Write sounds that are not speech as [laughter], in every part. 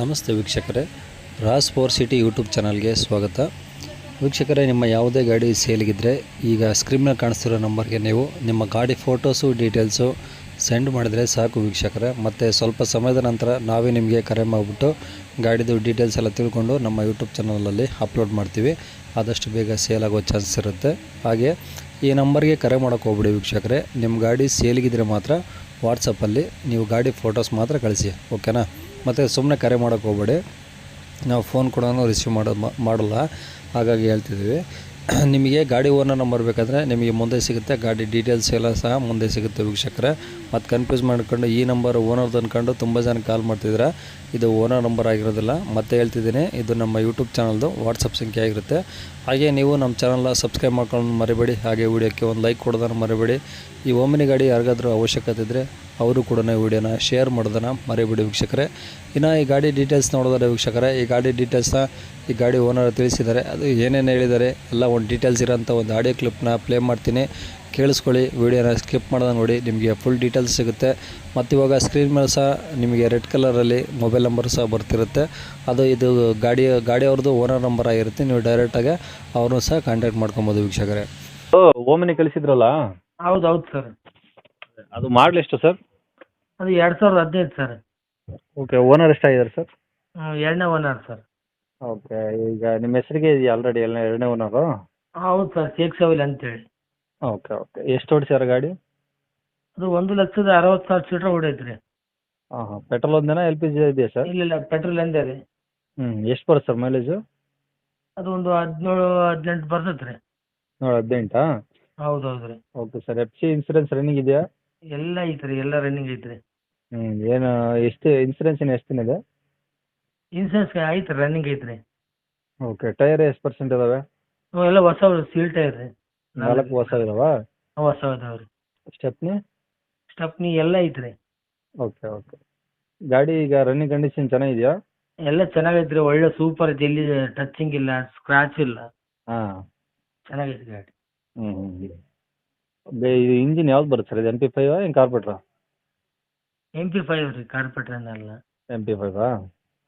ನಮಸ್ತೆ ವೀಕ್ಷಕರೇ Raas four city YouTube ಚಾನಲ್ಗೆ ಸ್ವಾಗತ. ವೀಕ್ಷಕರೇ, ನಿಮ್ಮ ಯಾವುದೇ ಗಾಡಿ ಸೇಲಿಗಿದ್ದರೆ ಈಗ ಸ್ಕ್ರೀನಲ್ಲಿ ಕಾಣಿಸ್ತಿರೋ ನಂಬರ್ಗೆ ನೀವು ನಿಮ್ಮ ಗಾಡಿ ಫೋಟೋಸು ಡೀಟೇಲ್ಸು ಸೆಂಡ್ ಮಾಡಿದರೆ ಸಾಕು ವೀಕ್ಷಕರೇ. ಮತ್ತು ಸ್ವಲ್ಪ ಸಮಯದ ನಂತರ ನಾವೇ ನಿಮಗೆ ಕರೆ ಮಾಡಿಬಿಟ್ಟು ಗಾಡಿದು ಡೀಟೇಲ್ಸ್ ಎಲ್ಲ ತಿಳ್ಕೊಂಡು ನಮ್ಮ ಯೂಟ್ಯೂಬ್ ಚಾನಲಲ್ಲಿ ಅಪ್ಲೋಡ್ ಮಾಡ್ತೀವಿ. ಆದಷ್ಟು ಬೇಗ ಸೇಲ್ ಆಗೋ ಚಾನ್ಸಸ್ ಇರುತ್ತೆ. ಹಾಗೆ ಈ ನಂಬರ್ಗೆ ಕರೆ ಮಾಡೋಕ್ಕೆ ಹೋಗ್ಬಿಡಿ ವೀಕ್ಷಕರೇ. ನಿಮ್ಮ ಗಾಡಿ ಸೇಲಿಗಿದ್ರೆ ಮಾತ್ರ ವಾಟ್ಸಪ್ಪಲ್ಲಿ ನೀವು ಗಾಡಿ ಫೋಟೋಸ್ ಮಾತ್ರ ಕಳಿಸಿ ಓಕೆನಾ ಮತ್ತು ಸುಮ್ಮನೆ ಕರೆ ಮಾಡೋಕ್ಕೆ ಹೋಗ್ಬೇಡಿ. ನಾವು ಫೋನ್ ಕೂಡ ರಿಸೀವ್ ಮಾಡೋ ಮಾಡಲ್ಲ. ಹಾಗಾಗಿ ಹೇಳ್ತಿದ್ದೀವಿ. [clears throat] ನಿಮಗೆ ಗಾಡಿ ಓನರ್ ನಂಬರ್ ಬೇಕಾದರೆ ನಿಮಗೆ ಮುಂದೆ ಸಿಗುತ್ತೆ. ಗಾಡಿ ಡೀಟೇಲ್ಸ್ ಎಲ್ಲ ಸಹ ಮುಂದೆ ಸಿಗುತ್ತೆ ವೀಕ್ಷಕರೇ. ಮತ್ತು ಕನ್ಫ್ಯೂಸ್ ಮಾಡ್ಕೊಂಡು ಈ ನಂಬರ್ ಓನರ್ ಅಂದ್ಕೊಂಡು ತುಂಬ ಜನ ಕಾಲ್ ಮಾಡ್ತಿದ್ದೀರಾ ಇದು ಓನರ್ ನಂಬರ್ ಆಗಿರೋದಿಲ್ಲ. ಮತ್ತೆ ಹೇಳ್ತಿದ್ದೀನಿ, ಇದು ನಮ್ಮ ಯೂಟ್ಯೂಬ್ ಚಾನಲ್ದು ವಾಟ್ಸಪ್ ಸಂಖ್ಯೆ ಆಗಿರುತ್ತೆ. ಹಾಗೆ ನೀವು ನಮ್ಮ ಚಾನಲ್ನ ಸಬ್ಸ್ಕ್ರೈಬ್ ಮಾಡ್ಕೊಂಡು ಮರಿಬೇಡಿ. ಹಾಗೆ ವಿಡಿಯೋಕ್ಕೆ ಒಂದು ಲೈಕ್ ಕೊಡೋದನ್ನು ಮರಿಬೇಡಿ. ಈ ಓಮಿನಿ ಗಾಡಿ ಯಾರಿಗಾದ್ರೂ ಅವಶ್ಯಕತೆ ಇದ್ದರೆ ಅವರು ಕೂಡ ವಿಡಿಯೋನ ಶೇರ್ ಮಾಡೋದನ್ನು ಮರಿಬೇಡಿ ವೀಕ್ಷಕರೇ. ಇನ್ನು ಈ ಗಾಡಿ ಡೀಟೇಲ್ಸ್ ನೋಡಿದ್ರೆ ವೀಕ್ಷಕರೇ ಈ ಗಾಡಿ ಡೀಟೇಲ್ಸ್ನ ಈ ಗಾಡಿ ಓನರ್ ತಿಳಿಸಿದ್ದಾರೆ. ಅದು ಏನೇನು ಹೇಳಿದ್ದಾರೆ ಎಲ್ಲ ಒಂದು ಡೀಟೇಲ್ಸ್ ಇರೋಂಥ ಒಂದು ಆಡಿಯೋ ಕ್ಲಿಪ್ನ ಪ್ಲೇ ಮಾಡ್ತೀನಿ. ಕೇಳಿಸ್ಕೊಳ್ಳಿ ವಿಡಿಯೋನ ಸ್ಕಿಪ್ ಮಾಡೋದ ನೋಡಿ ನಿಮಗೆ ಫುಲ್ ಡೀಟೇಲ್ಸ್ ಸಿಗುತ್ತೆ. ಮತ್ತು ಇವಾಗ ಸ್ಕ್ರೀನ್ ಮೇಲೆ ಸಹ ನಿಮಗೆ ರೆಡ್ ಕಲರಲ್ಲಿ ಮೊಬೈಲ್ ನಂಬರ್ ಸಹ ಬರ್ತಿರುತ್ತೆ. ಅದು ಇದು ಗಾಡಿ ಗಾಡಿಯವ್ರದ್ದು ಓನರ್ ನಂಬರ್ ಆಗಿರುತ್ತೆ. ನೀವು ಡೈರೆಕ್ಟಾಗಿ ಅವ್ರನ್ನೂ ಸಹ ಕಾಂಟ್ಯಾಕ್ಟ್ ಮಾಡ್ಕೊಬೋದು ವೀಕ್ಷಕರೇ. ಓಮಿನಿ ಕಳಿಸಿದ್ರಲ್ಲ? ಹೌದು ಹೌದು ಸರ್. ಅದು ಮಾಡಲ್ ಎಷ್ಟು ಸರ್? ಅದು ಎರಡು ಸಾವಿರದ ಹದಿನೈದು ಸರ್. ಓಕೆ ಓನರ್ ಎಷ್ಟಾಗಿದ್ದಾರೆ ಸರ್? ಎರಡನೇ ಓನರ್ ಸರ್. ಓಕೆ ಈಗ ನಿಮ್ಮ ಹೆಸರಿಗೆ ಇದೆಯಾ ಆಲ್ರೆಡಿ ಎಲ್ಲ ಎರಡನೇ ಓನರು ಹೌದು ಸರ್ ಶೇಕ್ ಸವಿಲ್ ಅಂತೇಳಿ. ಓಕೆ ಓಕೆ ಎಷ್ಟು ಓಡಿಸ್ಯಾರ ಗಾಡಿ? ಅದು ಒಂದು ಲಕ್ಷದ ಅರವತ್ತು ಸಾವಿರ ಸೀಟ್ರ್ ಓಡೈತೆ ರೀ. ಹಾಂ ಹಾಂ. ಪೆಟ್ರೋಲ್ ಒಂದೇನಾ ಎಲ್ ಪಿ ಜಿ ಇದೆಯಾ ಸರ್? ಇಲ್ಲ ಇಲ್ಲ ಪೆಟ್ರೋಲ್ ಎಂದೇ ರೀ. ಹ್ಞೂ ಎಷ್ಟು ಬರುತ್ತೆ ಸರ್ ಮೈಲೇಜು ಅದು ಒಂದು ಹದಿನೇಳು ಹದಿನೆಂಟು ಬರ್ತೈತೆ ರೀ. ನೋಡಿ ಹದಿನೆಂಟಾ? ಹೌದು ಹೌದು ರೀ. Okay sir. F C insurance running ಇದೆಯಾ? ಎಲ್ಲ ಐತೆ ರೀ ಎಲ್ಲ ರನ್ನಿಂಗ್ ಐತೆ ರೀ ಹ್ಞೂ ಏನು ಎಷ್ಟು ಇನ್ಸೂರೆನ್ಸ್ ಏನು ಎಷ್ಟು ದಿನ ಇದೆ ಇನ್ಸೂರೆನ್ಸ್ ಐತೆ ರನ್ನಿಂಗ್ ಐತ್ರಿ. ಓಕೆ ಟೈರ್ ಎಷ್ಟು ಪರ್ಸೆಂಟ್ ಇದಾವೆ? ಎಲ್ಲ ಹೊಸ ಸೀಲ್ ಟೈರ್ ರೀ. ನಾಲ್ಕು ಹೊಸ ಇದಾವಾ? ಹೊಸ ಇದಾವೆ ರೀ. ಸ್ಟೆಪ್ನಿ ಸ್ಟೆಪ್ನಿ ಎಲ್ಲ ಐತ್ರಿ. ಓಕೆ ಓಕೆ ಗಾಡಿ ಈಗ ರನ್ನಿಂಗ್ ಕಂಡೀಷನ್ ಚೆನ್ನಾಗಿದೆಯಾ? ಎಲ್ಲ ಚೆನ್ನಾಗೈತೆ ರೀ ಒಳ್ಳೆ ಸೂಪರ್ ಇದೆ ಎಲ್ಲಿ ಟಚಿಂಗ್ ಇಲ್ಲ ಸ್ಕ್ರಾಚ್ ಇಲ್ಲ. ಹಾಂ. ಚೆನ್ನಾಗೈತೆ ಗಾಡಿ. ಹ್ಞೂ ಹ್ಞೂ ಇಂಜಿನ್ ಯಾವ್ದು ಬರುತ್ತೆ ಸರ್ ಇದು ಎಂ ಪಿ ಫೈವ್ ಏನು ಕಾರ್ಪೆಟ್ರಾ ಎಂ ಪಿ ಫೈವ್ ರೀ ಕಾರ್ಪೆಟ್ರನ್ನೆಲ್ಲ ಎಂ ಪಿ ಫೈವಾ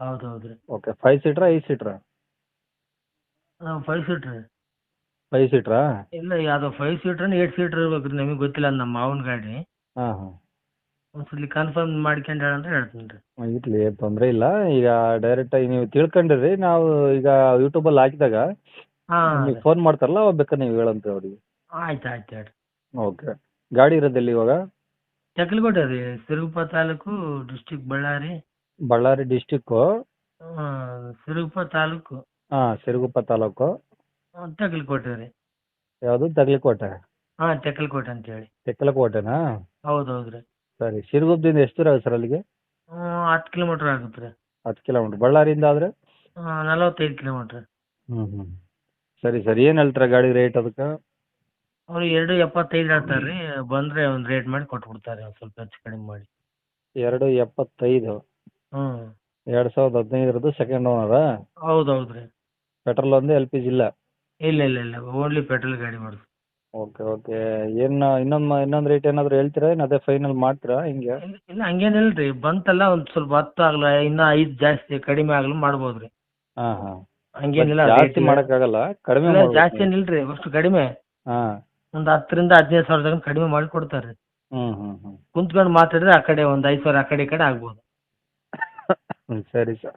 ಹೌದು ಹೌದು ರೀ ಓಕೆ ಫೈವ್ ಸೀಟ್ರಾ ಐದು ಸೀಟ್ರಾ ಫೈವ್ ಸೀಟ್ರ್ ಫೈವ್ ಸೀಟ್ರಾ ಇಲ್ಲ ಯಾವ ಫೈವ್ ಸೀಟ್ರ್ ಏಟ್ ಸೀಟ್ರ್ ಇರ್ಬೇಕು ರೀ ನಮಗೆ ಗೊತ್ತಿಲ್ಲ ಅದು ನಮ್ಮ ಮಾವನ ಗಾಡಿ. ಹಾಂ ಹಾಂ. ಒಂದ್ಸಲಿ ಕನ್ಫರ್ಮ್ ಮಾಡ್ಕೊಂಡು ಹೇಳಂದ್ರೆ ಹೇಳ್ತೀನಿ ರೀ. ಇರಲಿ ತೊಂದರೆ ಇಲ್ಲ. ಈಗ ಡೈರೆಕ್ಟಾಗಿ ನೀವು ತಿಳ್ಕೊಂಡಿರಿ ನಾವು ಈಗ ಯೂಟ್ಯೂಬಲ್ಲಿ ಹಾಕಿದಾಗ ಹಾಂ. ನೀವು ಫೋನ್ ಮಾಡ್ತಾರಲ್ಲ ಅವಾಗ ಬೇಕಾದ್ರೆ ನೀವು ಹೇಳಂತ ಅವ್ರಿಗೆ. ಆಯ್ತು ಆಯ್ತು ಹೇಳಿ ಓಕೆ ಗಾಡಿ ಇರೋದೆಲ್ಲಿ ಇವಾಗ? ತೆಕ್ಕಲಕೋಟೆ ರೀ ಸಿರುಗುಪ್ಪ ತಾಲೂಕು ಡಿಸ್ಟಿಕ್ ಬಳ್ಳಾರಿ ಬಳ್ಳಾರಿ ಡಿಸ್ಟಿಕ್ಕು ಆ, ಸಿರುಗುಪ್ಪ ತಾಲೂಕು. ಹಾಂ ಸಿರುಗುಪ್ಪ ತಾಲೂಕು. ಆ, ರೀ. ಯಾವುದು? ತಗಲಿಕೋಟೆ ಹಾಂ ತೆಕ್ಕಲಕೋಟೆ ಅಂತೇಳಿ ತೆಕ್ಕಲಕೋಟೆನಾ ಹೌದು ಹೌದು ರೀ. ಸರಿ ಸಿರುಗುಪ್ಪದಿಂದ ಎಷ್ಟು ದೂರ ಆಗುತ್ತೆ ಸರ್ ಅಲ್ಲಿಗೆ? ಹತ್ತು ಕಿಲೋಮೀಟ್ರ್ ಆಗುತ್ತೆ ರೀ. ಹತ್ತು ಕಿಲೋಮೀಟ್ರ್ ಬಳ್ಳಾರಿಯಿಂದ ಆದರೆ? ನಲವತ್ತೈದು ಕಿಲೋಮೀಟ್ರ್ ಹ್ಞೂ ಹ್ಞೂ ಸರಿ ಸರಿ. ಏನು ಹೇಳ್ತೀರಾ ಗಾಡಿ ರೇಟ್ ಅದಕ್ಕೆ? ಅವ್ರು ಎರಡು ಎಪ್ಪತ್ತೈದು ಹೇಳ್ತಾರೆ ರೀ ಬಂದರೆ ಒಂದು ರೇಟ್ ಮಾಡಿ ಕೊಟ್ಬಿಡ್ತಾರೆ ಒಂದು ಸ್ವಲ್ಪ ಹೆಚ್ಚು ಕಡಿಮೆ ಮಾಡಿ. ಎರಡು ಎಪ್ಪತ್ತೈದು? ಹ್ಞೂ. ಎರಡು ಸಾವಿರದ ಹದಿನೈದರದ್ದು ಸೆಕೆಂಡ್ ಓನರಾ ಹೌದು ಹೌದು ರೀ ಪೆಟ್ರೋಲ್ ಒಂದು ಎಲ್ ಪಿ ಜಿ ಇಲ್ಲ? ಇಲ್ಲ ಇಲ್ಲ ಇಲ್ಲ ಓನ್ಲಿ ಪೆಟ್ರೋಲ್ ಗಾಡಿ ಮಾಡೋದು. ಓಕೆ ಓಕೆ ಏನು ಇನ್ನೊಂದು ಇನ್ನೊಂದು ರೇಟ್ ಏನಾದರೂ ಹೇಳ್ತೀರಾ? ಏನು ಅದೇ ಫೈನಲ್ ಮಾಡ್ತೀರಾ ಹಿಂಗೆ? ಇಲ್ಲ ಇಲ್ಲ ಹಂಗೇನಿಲ್ಲ ರೀ ಬಂತಲ್ಲ ಒಂದು ಸ್ವಲ್ಪ ಹತ್ತು ಆಗಲ್ಲ ಇನ್ನ ಐದು ಜಾಸ್ತಿ ಕಡಿಮೆ ಆಗಲು ಮಾಡ್ಬೋದು ರೀ ಹಾಂ ಹಾಂ. ಹಂಗೇನಿಲ್ಲ ಜಾಸ್ತಿ ಮಾಡೋಕ್ಕಾಗಲ್ಲ ಕಡಿಮೆ ಜಾಸ್ತಿ ಏನಿಲ್ಲ ರೀ ಅಷ್ಟು ಕಡಿಮೆ. ಹಾಂ. ಒಂದು ಹತ್ತರಿಂದ ಹದಿನೈದು ಸಾವಿರ ತನಕ ಕಡಿಮೆ ಮಾಡಿ ಕೊಡ್ತಾರೆ ಹ್ಞೂ ಹ್ಞೂ ಹ್ಞೂ ಕುಂತ್ಕೊಂಡು ಮಾತಾಡಿದ್ರೆ ಆ ಕಡೆ ಒಂದು ಐದು ಸಾವಿರ ಆ ಕಡೆ ಈ ಕಡೆ ಆಗ್ಬೋದು. ಹ್ಞೂ ಸರಿ ಸರ್.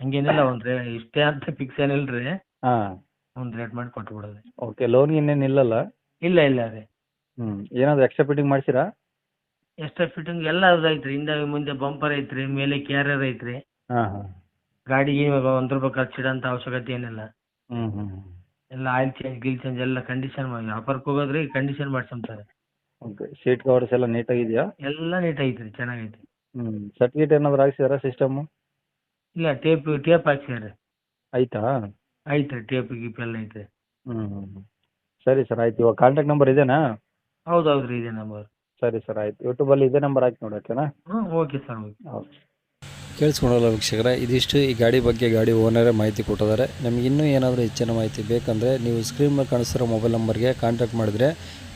ಹಂಗೇನಿಲ್ಲ ಒಂದ್ರೆ ರೇ ಇಷ್ಟೇ ಅಂತ ಫಿಕ್ಸ್ ಏನಿಲ್ಲ ರೀ ಹಾಂ. ಒಂದು ರೇಟ್ ಮಾಡಿ ಕೊಟ್ಟು ಬಿಡೋದು ಓಕೆ ಲೋನ್ ಇನ್ನೇನು ಇಲ್ಲಲ್ಲ? ಇಲ್ಲ ಇಲ್ಲ ರೀ ಹ್ಞೂ ಏನಾದರೂ ಎಕ್ಸ್ಟ್ರಾ ಫಿಟ್ಟಿಂಗ್ ಮಾಡ್ಸಿರಾ? ಎಕ್ಸ್ಟ್ರಾ ಫಿಟ್ಟಿಂಗ್ ಎಲ್ಲ ಐತ್ರಿ. ಹಿಂದೆ ಮುಂದೆ ಬಂಪರ್ ಐತ್ರಿ ಮೇಲೆ ಕ್ಯಾರಿಯರ್ ಐತ್ರಿ. ಹಾಂ ಹಾಂ. ಗಾಡಿಗೆ ಒಂದು ರೂಪಾಯಿ ಖರ್ಚಿಡೋಂಥ ಅವಶ್ಯಕತೆ ಏನಿಲ್ಲ. ಹ್ಞೂ ಹ್ಞೂ ಎಲ್ಲ ಆಯಿಲ್ ಚೇಂಜ್ ಗಿಲ್ ಚೇಂಜ್ ಎಲ್ಲ ಕಂಡೀಷನ್ ಮಾಡಿ ವ್ಯಾಪಾರಕ್ಕೆ ಹೋಗೋದ್ರಿ ಕಂಡೀಷನ್ ಮಾಡ್ಸಂತಾರೆ ಓಕೆ ಸೀಟ್ ಕವರ್ಸ್ ಎಲ್ಲ ನೀಟಾಗಿದೆಯಾ ಎಲ್ಲ ನೀಟ್ ಐತ್ರಿ ಚೆನ್ನಾಗೈತಿ ಹ್ಞೂ ಸರ್ಟಿಫಿಕೇಟ್ ಏನಾದರೂ ಹಾಕ್ಸಿದಾರಾ ಸಿಸ್ಟಮು ಇಲ್ಲ ಟೇಪ್ ಟೇಪ್ ಹಾಕ್ಸ್ಯಾರ ಆಯ್ತಾ? ಐತ್ರಿ ಟೇಪ್ ಗೀಪ್ ಎಲ್ಲ ಐತ್ರಿ. ಹ್ಞೂ ಹ್ಞೂ ಹ್ಞೂ ಸರಿ ಸರ್ ಆಯ್ತು. ಇವಾಗ ಕಾಂಟ್ಯಾಕ್ಟ್ ನಂಬರ್ ಇದೇನಾ? ಹೌದು ಹೌದು ರೀ ಇದೆ ನಂಬರ್ ಸರಿ ಸರ್ ಆಯ್ತು. ಯೂಟ್ಯೂಬಲ್ಲಿ ಇದೇ ನಂಬರ್ ಹಾಕಿ ನೋಡಿ ಓಕೆನಾ? ಹ್ಞೂ ಓಕೆ ಸರ್ ಓಕೆ. ಓಕೆ ಕೇಳಿಸ್ಕೊಂಡಲ್ಲ ವೀಕ್ಷಕರೇ, ಇದಿಷ್ಟು ಈ ಗಾಡಿ ಬಗ್ಗೆ ಗಾಡಿ ಓನರೇ ಮಾಹಿತಿ ಕೊಟ್ಟಿದ್ದಾರೆ. ನಮಗೆ ಇನ್ನೂ ಏನಾದರೂ ಹೆಚ್ಚಿನ ಮಾಹಿತಿ ಬೇಕಂದರೆ ನೀವು ಸ್ಕ್ರೀನ್ ಮೇಲೆ ಕಾಣಿಸ್ತಿರೋ ಮೊಬೈಲ್ ನಂಬರ್ಗೆ ಕಾಂಟ್ಯಾಕ್ಟ್ ಮಾಡಿದರೆ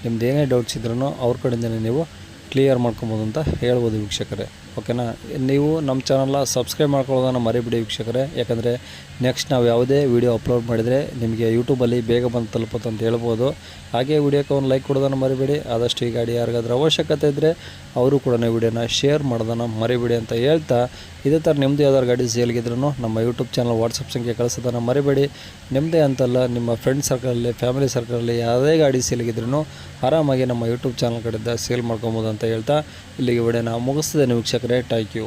ನಿಮ್ದು ಏನೇ ಡೌಟ್ಸ್ ಇದ್ರೂ ಅವ್ರ ಕಡೆಯಿಂದಲೇ ನೀವು ಕ್ಲಿಯರ್ ಮಾಡ್ಕೊಬೋದು ಅಂತ ಹೇಳ್ಬೋದು ವೀಕ್ಷಕರೇ. ಓಕೆನಾ ನೀವು ನಮ್ಮ ಚಾನಲ್ನ ಸಬ್ಸ್ಕ್ರೈಬ್ ಮಾಡ್ಕೊಳ್ಳೋದನ್ನು ಮರಿಬಿಡಿ ವೀಕ್ಷಕರೇ. ಯಾಕಂದರೆ ನೆಕ್ಸ್ಟ್ ನಾವು ಯಾವುದೇ ವೀಡಿಯೋ ಅಪ್ಲೋಡ್ ಮಾಡಿದರೆ ನಿಮಗೆ ಯೂಟ್ಯೂಬಲ್ಲಿ ಬೇಗ ಬಂದು ತಲುಪುತ್ತೆ ಅಂತ ಹೇಳ್ಬೋದು. ಹಾಗೆ ವೀಡಿಯೋಕ್ಕೆ ಒಂದು ಲೈಕ್ ಕೊಡೋದನ್ನು ಮರಿಬೇಡಿ. ಆದಷ್ಟು ಈ ಗಾಡಿ ಯಾರಿಗಾದ್ರೂ ಅವಶ್ಯಕತೆ ಇದ್ದರೆ ಅವರು ಕೂಡ ವೀಡಿಯೋನ ಶೇರ್ ಮಾಡೋದನ್ನು ಮರಿಬೇಡಿ ಅಂತ ಹೇಳ್ತಾ, ಇದೇ ಥರ ನಿಮ್ಮದೇ ಯಾವ್ದಾದ್ರು ಗಾಡಿ ಸೇಲ್ಗಿದ್ರೂ ನಮ್ಮ ಯೂಟ್ಯೂಬ್ ಚಾನಲ್ ವಾಟ್ಸಪ್ ಸಂಖ್ಯೆ ಕಳಿಸೋದನ್ನು ಮರಿಬೇಡಿ. ನಿಮ್ಮದೇ ಅಂತಲ್ಲ, ನಿಮ್ಮ ಫ್ರೆಂಡ್ ಸರ್ಕಲಲ್ಲಿ ಫ್ಯಾಮಿಲಿ ಸರ್ಕಲಲ್ಲಿ ಯಾವುದೇ ಗಾಡಿ ಸೇಲ್ಗಿದ್ರೂ ಆರಾಮಾಗಿ ನಮ್ಮ ಯೂಟ್ಯೂಬ್ ಚಾನಲ್ ಕಡೆಯಿಂದ ಸೇಲ್ ಮಾಡ್ಕೊಬೋದು ಅಂತ ಹೇಳ್ತಾ ಇಲ್ಲಿಗೆ ವಿಡಿಯೋನ ಮುಗಿಸ್ತಿದ್ದೇನೆ ವೀಕ್ಷಕರೇ. Thank you